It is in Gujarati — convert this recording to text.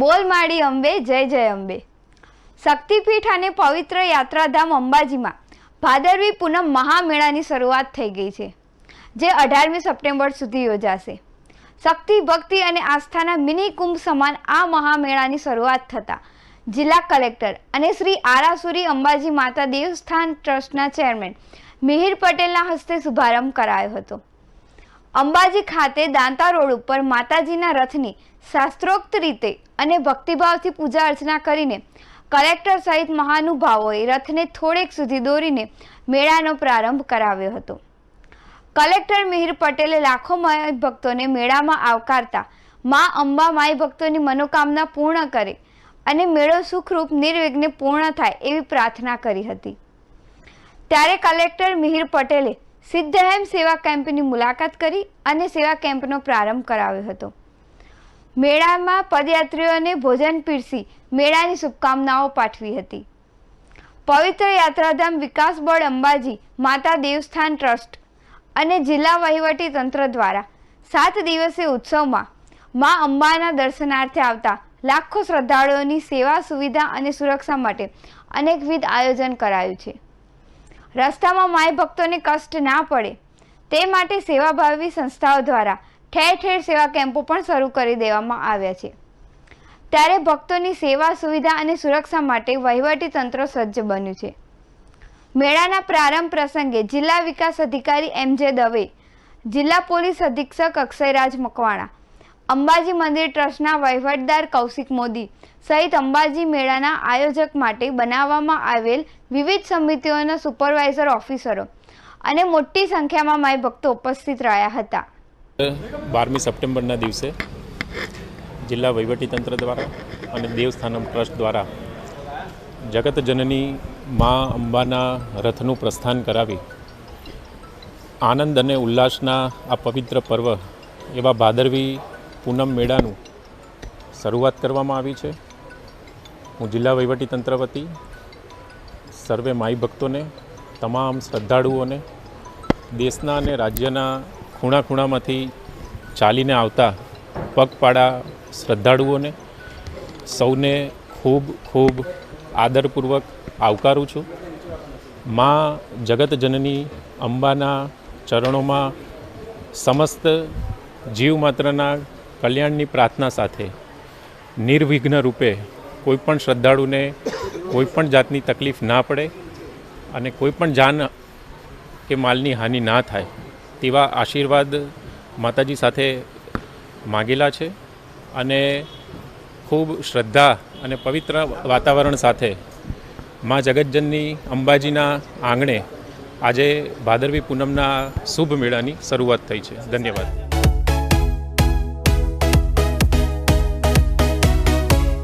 બોલ માડી અંબે, જય જય અંબે. શક્તિપીઠ અને પવિત્ર યાત્રાધામ અંબાજીમાં ભાદરવી પૂનમ મહામેળાની શરૂઆત થઈ ગઈ છે, જે અઢારમી સપ્ટેમ્બર સુધી યોજાશે. શક્તિ, ભક્તિ અને આસ્થાના મિની કુંભ સમાન આ મહામેળાની શરૂઆત થતાં જિલ્લા કલેક્ટર અને શ્રી આરાસુરી અંબાજી માતા દેવસ્થાન ટ્રસ્ટના ચેરમેન મિહિર પટેલના હસ્તે શુભારંભ કરાયો હતો. અંબાજી ખાતે દાંતા રોડ ઉપર માતાજીના રથની શાસ્ત્રોક્ત રીતે અને ભક્તિભાવથી પૂજા અર્ચના કરીને કલેક્ટર સહિત મહાનુભાવોએ રથને થોડેક સુધી દોરીને મેળાનો પ્રારંભ કરાવ્યો હતો. કલેક્ટર મિહિર પટેલે લાખો માઈ ભક્તોને મેળામાં આવકારતા મા અંબા માઈ ભક્તોની મનોકામના પૂર્ણ કરે અને મેળો સુખરૂપ, નિર્વિઘ્ને પૂર્ણ થાય એવી પ્રાર્થના કરી હતી. ત્યારે કલેક્ટર મિહિર પટેલે સિદ્ધહેમ સેવા કેમ્પની મુલાકાત કરી અને સેવા કેમ્પનો પ્રારંભ કરાવ્યો હતો. મેળામાં પદયાત્રીઓને ભોજન પીરસી મેળાની શુભકામનાઓ પાઠવી હતી. પવિત્ર યાત્રાધામ વિકાસ બોર્ડ અંબાજી માતા દેવસ્થાન ટ્રસ્ટ અને જિલ્લા વહીવટી તંત્ર દ્વારા સાત દિવસીય ઉત્સવમાં મા અંબાના દર્શનાર્થે આવતા લાખો શ્રદ્ધાળુઓની સેવા સુવિધા અને સુરક્ષા માટે અનેકવિધ આયોજન કરાયું છે. રસ્તામાં માય ભક્તોને કષ્ટ ના પડે. તે માટે સેવાભાવી સંસ્થાઓ દ્વારા ઠેર ઠેર સેવા કેમ્પો પણ શરૂ કરી દેવામાં આવ્યા છે. ત્યારે ભક્તોની સેવા સુવિધા અને સુરક્ષા માટે વહીવટી તંત્ર સજ્જ બન્યું છે. મેળાના પ્રારંભ પ્રસંગે જિલ્લા વિકાસ અધિકારી એમ જે દવે, જિલ્લા પોલીસ અધિક્ષક અક્ષયરાજ મકવાણા અંબાજી મંદિર ટ્રસ્ટના વહીવટદાર કૌશિક મોદી સહિત અંબાજી મેળાના આયોજક માટે બનાવવામાં આવેલ વિવિધ સમિતિઓના સુપરવાઇઝર ઓફિસરો અને મોટી સંખ્યામાં માય ભક્તો ઉપસ્થિત રહ્યા હતા. બારમી સપ્ટેમ્બરના દિવસે જિલ્લા વહીવટીતંત્ર દ્વારા અને દેવસ્થાનમ ટ્રસ્ટ દ્વારા જગતજનની મા અંબાના રથનું પ્રસ્થાન કરાવી આનંદ અને ઉલ્લાસના આ પવિત્ર પર્વ એવા ભાદરવી પૂનમ મેળાનું શરૂઆત કરવામાં આવી છે. હું જિલ્લા વહીવટીતંત્ર વતી સર્વે માઈ ભક્તોને, તમામ શ્રદ્ધાળુઓને, દેશના અને રાજ્યના ખૂણા ખૂણામાંથી ચાલીને આવતા પગપાળા શ્રદ્ધાળુઓને સૌને ખૂબ ખૂબ આદરપૂર્વક આવકારું છું. મા જગતજનની અંબાના ચરણોમાં સમસ્ત જીવ માત્રના કલ્યાણની પ્રાર્થના સાથે નિર્વિઘ્ન રૂપે કોઈપણ શ્રદ્ધાળુને કોઈપણ જાતની તકલીફ ના પડે અને કોઈપણ જાન કે માલની હાનિ ના થાય, તેવા આશીર્વાદ માતાજી સાથે માગેલા છે અને ખૂબ શ્રદ્ધા અને પવિત્ર વાતાવરણ સાથે મા જગતજનની અંબાજીના આંગણે આજે ભાદરવી પૂનમના શુભ મેળાની શરૂઆત થઈ છે. ધન્યવાદ.